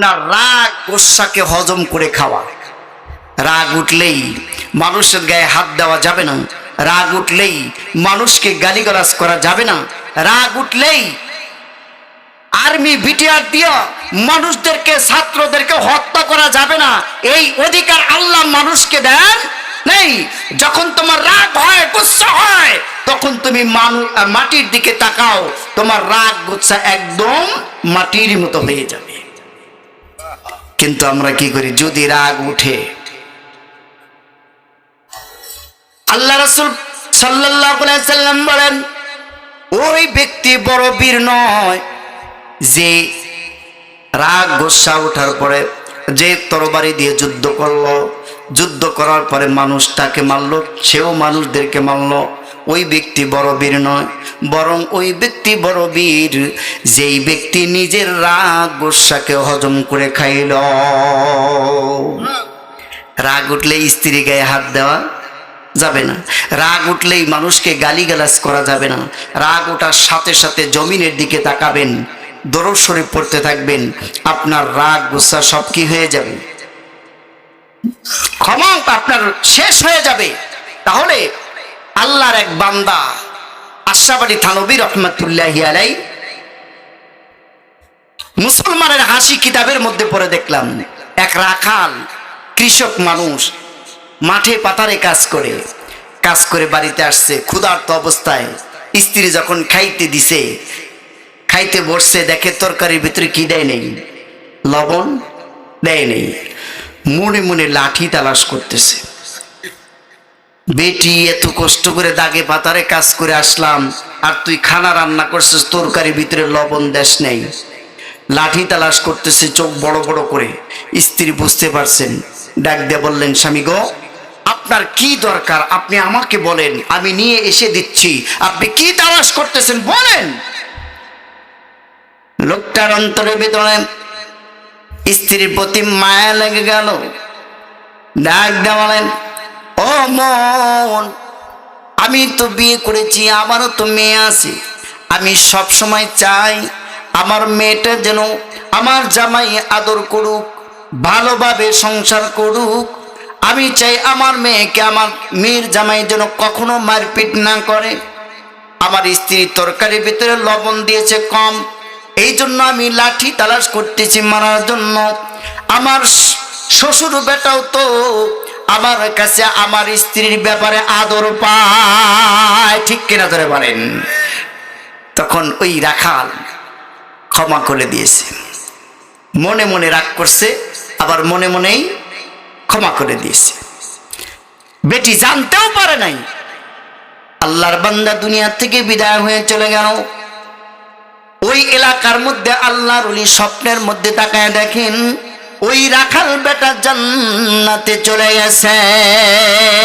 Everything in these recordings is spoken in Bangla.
আপনার রাগ গোসাকে হজম করে খাওয়া। রাগ উঠলেই মানুষের গায়ে হাত দেওয়া যাবে না। রাগ উঠলেই মানুষকে গালিগালাজ করা যাবে না। রাগ উঠলেই আর্মি বিটিআর দিয়ে মানুষদেরকে, ছাত্রদেরকে হত্যা করা যাবে না। এই অধিকার আল্লাহ মানুষকে দেন নেই। যখন তোমার রাগ হয় গুচ্ছা হয়, তখন তুমি মাটির দিকে তাকাও। তোমার রাগ গুচ্ছা একদম মাটির মতো হয়ে যাবে। কিন্তু আমরা কি করি? যদি রাগ উঠে, আল্লাহ রসুল সাল্লাম বলেন, ওই ব্যক্তি বড় বীর নয় যে রাগ গোসা ওঠার পরে যে তরবারি দিয়ে যুদ্ধ করল। যুদ্ধ করার পরে মানুষটাকে মারলো, সেও মানুষদেরকে মারলো। ওই ব্যক্তি বড় বীর নয়। বরং ওই ব্যক্তি বড় বীর, যেই ব্যক্তি নিজের রাগ গোসাকে হজম করে খাইল। রাগ উঠলে স্ত্রী গায়ে হাত দেওয়া যাবে না। রাগ উঠলেই মানুষকে গালিগালাজ করা যাবে না। রাগ ওঠার সাথে সাথে জমিনের দিকে তাকাবেন শরীফ পড়তে থাকবেন, আপনার রাগ গুসা সব কি হয়ে যাবে? ক্ষমা আপনার শেষ হয়ে যাবে। তাহলে আল্লাহর এক বান্দা আশরাফ থানবী রহমতুল্লাহ আলাই মুসলমানের হাসি কিতাবের মধ্যে পড়ে দেখলাম, এক রাখাল কৃষক মানুষ মাঠে পাতারে কাজ করে কাজ করে বাড়িতে আসছে, ক্ষুধার্ত অবস্থায় স্ত্রী যখন খাইতে দিছে, খাইতে বসছে, দেখে তরকারির ভিতরে কি দেয় নেই? লবণ দেয় নেই। মনে মনে লাঠি তালাশ করতেছে। বেটি, এত কষ্ট করে দাগে পাতারে কাজ করে আসলাম, আর তুই খানা রান্না করছিস, তরকারির ভিতরে লবণ দেশ নেই। লাঠি তালাশ করতেছে, চোখ বড় বড় করে। স্ত্রী বুঝতে পারছেন, ডাক দিয়ে বললেন, স্বামী গো, আপনার কি দরকার? আপনি আমাকে বলেন, আমি নিয়ে এসে দিচ্ছি। আপনি কি তালাশ করতেছেন, বলেন? লোকটার অন্তরের ভিতরে স্ত্রীর প্রতি মায়া লেগে গেল। ডাক দেওয়ালেন ও মন, আমি তো বিয়ে করেছি, আমারও তো মেয়ে আছে। আমি সব সময় চাই আমার মেয়েটা যেন আমার জামাই আদর করুক, ভালোভাবে সংসার করুক। আমি চাই আমার মেয়েকে, আমার মেয়ের জামাই যেন কখনো মারপিট না করে। আমার স্ত্রী তরকারির ভিতরে লবণ দিয়েছে কম। এই জন্য আমি লাঠি তালাশ করতেছি মারার জন্য। আমার শ্বশুর বেটাও তো আমার কাছে আমার স্ত্রীর ব্যাপারে আদর পায়। ঠিক কিনা ধরে পারেন তখন ওই রাখাল ক্ষমা করে দিয়েছে। মনে মনে রাগ করছে, আবার মনে মনেই ক্ষমা করে দিয়েছে। বেটি জানতেও পারে নাই, আল্লাহর বান্দা দুনিয়া থেকে বিদায় হয়ে চলে গেল। ওই এলাকার মধ্যে আল্লাহর ওলি স্বপ্নের মধ্যে তাকায় দেখেন ওই রাখাল বেটা জান্নাতে চলে গেছে।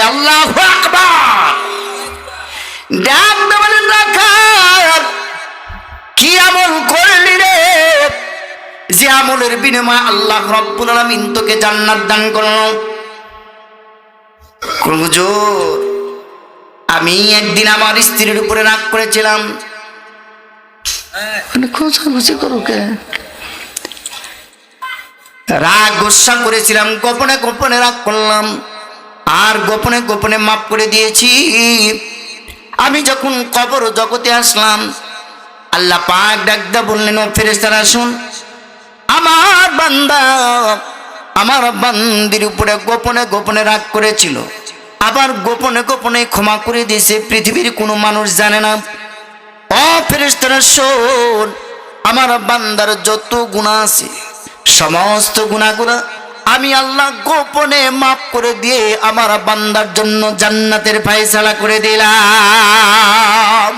আল্লাহ ডাক বলেন রাখাল, কি আমল করলি রে? যে আমলের বিনিময়ে আল্লাহ রব্বুল আলামিন তোকে জান্নাত দান করল। হুজুর, আমি একদিন আমার স্ত্রীর উপরে রাগ করেছিলাম। খোঁজাখুঁজি করো কে? রাগ গোসা করেছিলাম, গোপনে গোপনে রাগ করলাম। আর গোপনে গোপনে মাফ করে দিয়েছি। আমি যখন কবর জগতে আসলাম, আল্লাহ পাক ডাকদা বললেন, ও ফেরেস্তারা শুন। আমার বান্দা আমার বান্দির উপরে গোপনে গোপনে রাগ করেছিল। আবার গোপনে গোপনে ক্ষমা করে দিয়েছে। পৃথিবীর কোনো মানুষ জানে না। ও ফেরেস্তারা শোন। আমার বান্দার যত গুণা আছে সমস্ত গুণাগুলা আমি আল্লাহ গোপনে মাফ করে দিয়ে আমার বান্দার জন্য জান্নাতের ফায়সালা করে দিলাম।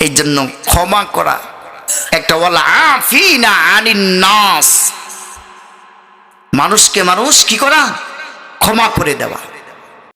এই জন্য ক্ষমা করা একটা বলা নাস। মানুষকে মানুষ কি করা? ক্ষমা করে দেওয়া।